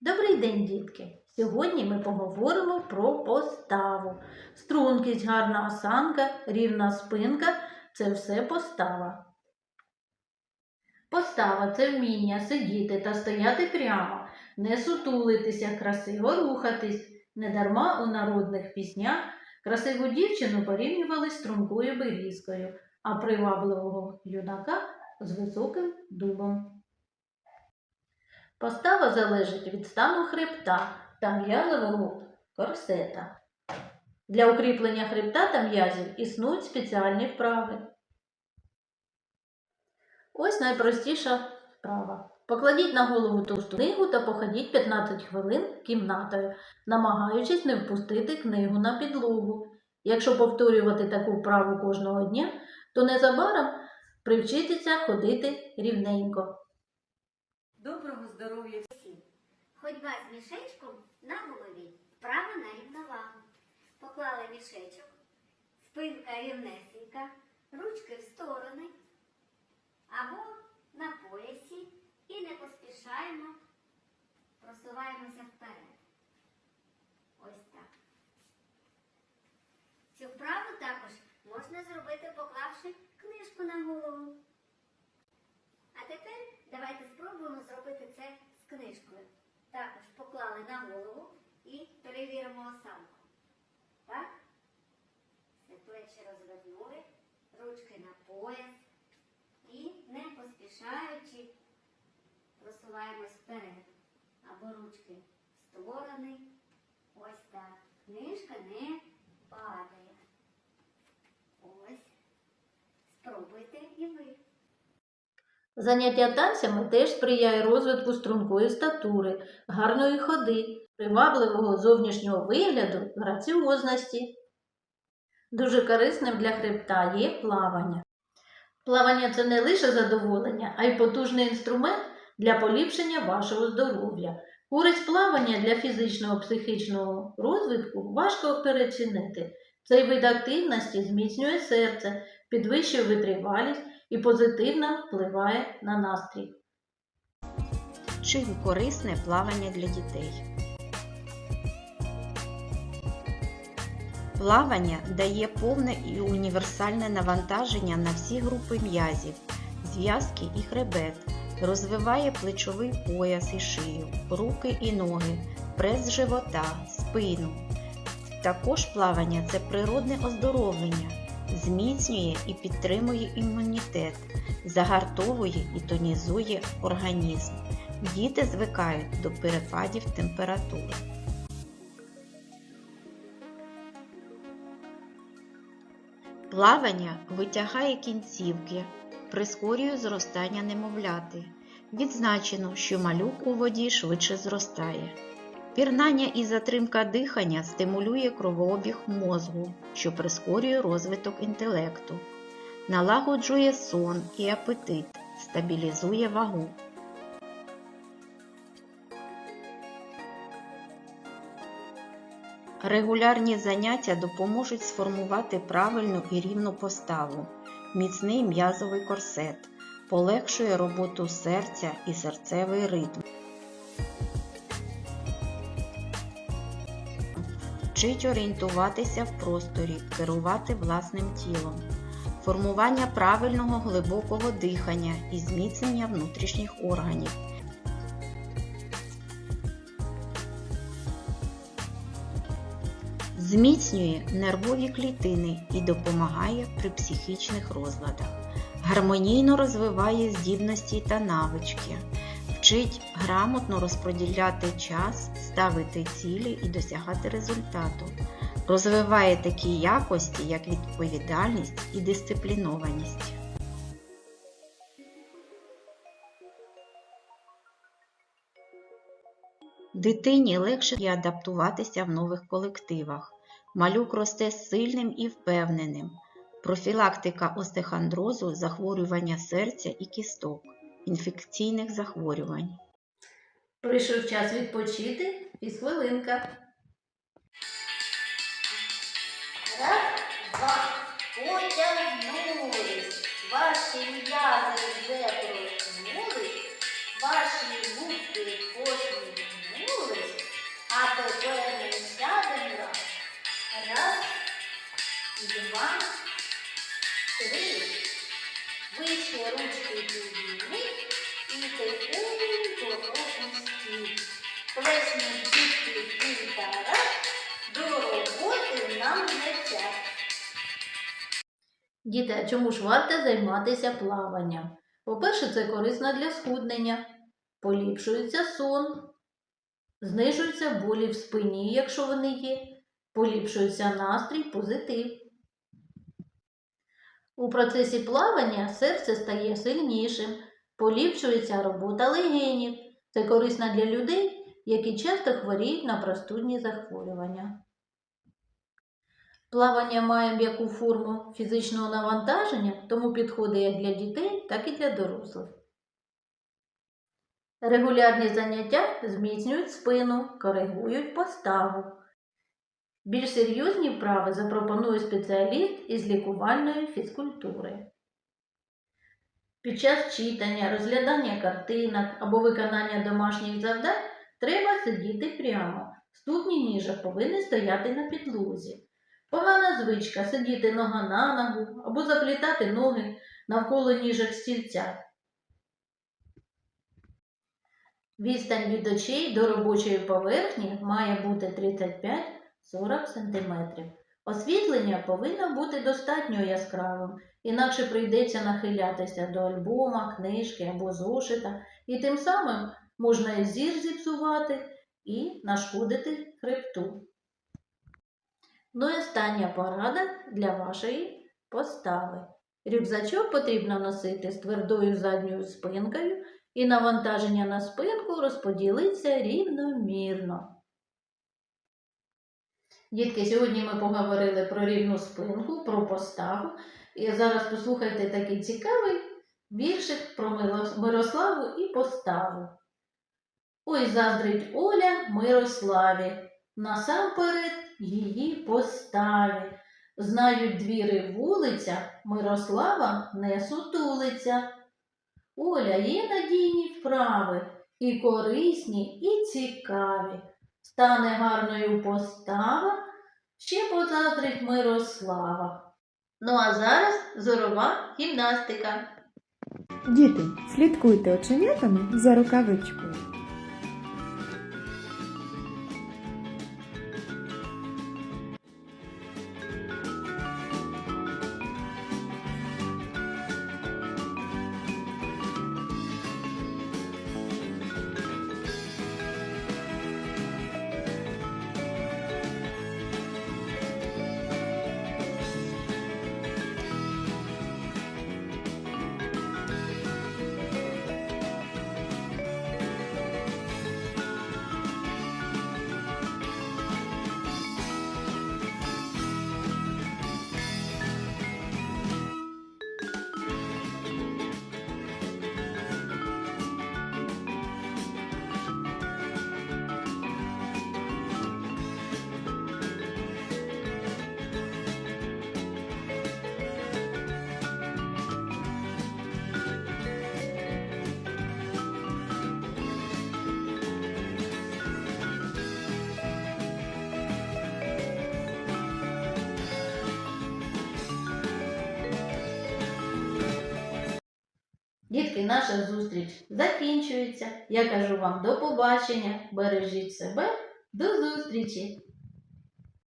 Добрий день, дітки! Сьогодні ми поговоримо про поставу. Стрункість, гарна осанка, рівна спинка це все постава. Постава це вміння сидіти та стояти прямо, не сутулитися, красиво рухатись. Недарма у народних піснях красиву дівчину порівнювали з стрункою берізкою, а привабливого юнака з високим дубом. Постава залежить від стану хребта та м'язового корсета. Для укріплення хребта та м'язів існують спеціальні вправи. Ось найпростіша вправа. Покладіть на голову товсту книгу та походіть 15 хвилин кімнатою, намагаючись не впустити книгу на підлогу. Якщо повторювати таку вправу кожного дня, то незабаром привчитися ходити рівненько. Здоров'я всім! Ходьба з мішечком на голові, вправо на рівновагу. Поклали мішечок, спинка рівнесенька, ручки в сторони або на поясі і не поспішаємо, просуваємося вперед. Ось так. Цю вправу також можна зробити, поклавши книжку на голову. А тепер давайте спробуємо зробити це з книжкою. Також поклали на голову і перевіримо осанку. Так? Все плечі розвернули, ручки на пояс і не поспішаючи просуваємось вперед. Або ручки в сторони. Ось так. Книжка не падає. Ось. Спробуйте і ви. Заняття танцями теж сприяє розвитку стрункої статури, гарної ходи, привабливого зовнішнього вигляду, граціозності. Дуже корисним для хребта є плавання. Плавання це не лише задоволення, а й потужний інструмент для поліпшення вашого здоров'я. Користь плавання для фізичного психічного розвитку важко перецінити. Цей вид активності зміцнює серце, підвищує витривалість і позитивно впливає на настрій. Чим корисне плавання для дітей? Плавання дає повне і універсальне навантаження на всі групи м'язів, зв'язки і хребет, розвиває плечовий пояс і шию, руки і ноги, прес живота, спину. Також плавання це природне оздоровлення, зміцнює і підтримує імунітет, загартовує і тонізує організм. Діти звикають до перепадів температури. Плавання витягає кінцівки, прискорює зростання немовляти. Відзначено, що малюк у воді швидше зростає. Пірнання і затримка дихання стимулює кровообіг мозку, що прискорює розвиток інтелекту, налагоджує сон і апетит, стабілізує вагу. Регулярні заняття допоможуть сформувати правильну і рівну поставу, міцний м'язовий корсет, полегшує роботу серця і серцевий ритм. Вчить орієнтуватися в просторі, керувати власним тілом, формування правильного глибокого дихання і зміцнення внутрішніх органів. Зміцнює нервові клітини і допомагає при психічних розладах. Гармонійно розвиває здібності та навички, вчить грамотно розподіляти час, ставити цілі і досягати результату. Розвиває такі якості, як відповідальність і дисциплінованість. Дитині легше адаптуватися в нових колективах. Малюк росте сильним і впевненим. Профілактика остеохондрозу, захворювання серця і кісток, інфекційних захворювань. Прийшов час відпочити і хвилинка. Раз, два, потягнулись. Ваші м'язи вже проснулись, ваші губки посміхнулись. два, три. Вийшли ручки підійми і тихонько опустіть. Плесніть дітки півтора, до роботи нам не час. Діти, а чому ж варто займатися плаванням? По-перше, це корисно для схуднення, поліпшується сон, знижуються болі в спині, якщо вони є, поліпшується настрій, позитив. У процесі плавання серце стає сильнішим, поліпшується робота легенів. Це корисно для людей, які часто хворіють на простудні захворювання. Плавання має м'яку форму фізичного навантаження, тому підходить як для дітей, так і для дорослих. Регулярні заняття зміцнюють спину, коригують поставу. Більш серйозні вправи запропонує спеціаліст із лікувальної фізкультури. Під час читання, розглядання картинок або виконання домашніх завдань треба сидіти прямо. Ступні ніжок повинні стояти на підлозі. Погана звичка сидіти нога на ногу або заплітати ноги навколо ніжок стільця. Відстань від очей до робочої поверхні має бути 35-40 см. Освітлення повинно бути достатньо яскравим, інакше прийдеться нахилятися до альбома, книжки або зошита, і тим самим можна і зір зіпсувати і нашкодити хребту. Ну і остання порада для вашої постави. Рюкзачок потрібно носити з твердою задньою спинкою, і навантаження на спинку розподілиться рівномірно. Дітки, сьогодні ми поговорили про рівну спинку, про поставу. І зараз послухайте такий цікавий віршик про Мирославу і поставу. Ой, заздрить Оля Мирославі, насамперед її поставі. Знають двіри вулиця, Мирослава не сутулиться. Оля є надійні вправи, і корисні, і цікаві. Стане гарною постава, ще позаздрить Мирослава. Ну а зараз зорова гімнастика. Діти, слідкуйте оченятами за рукавичкою. Дітки, наша зустріч закінчується. Я кажу вам до побачення, бережіть себе, до зустрічі!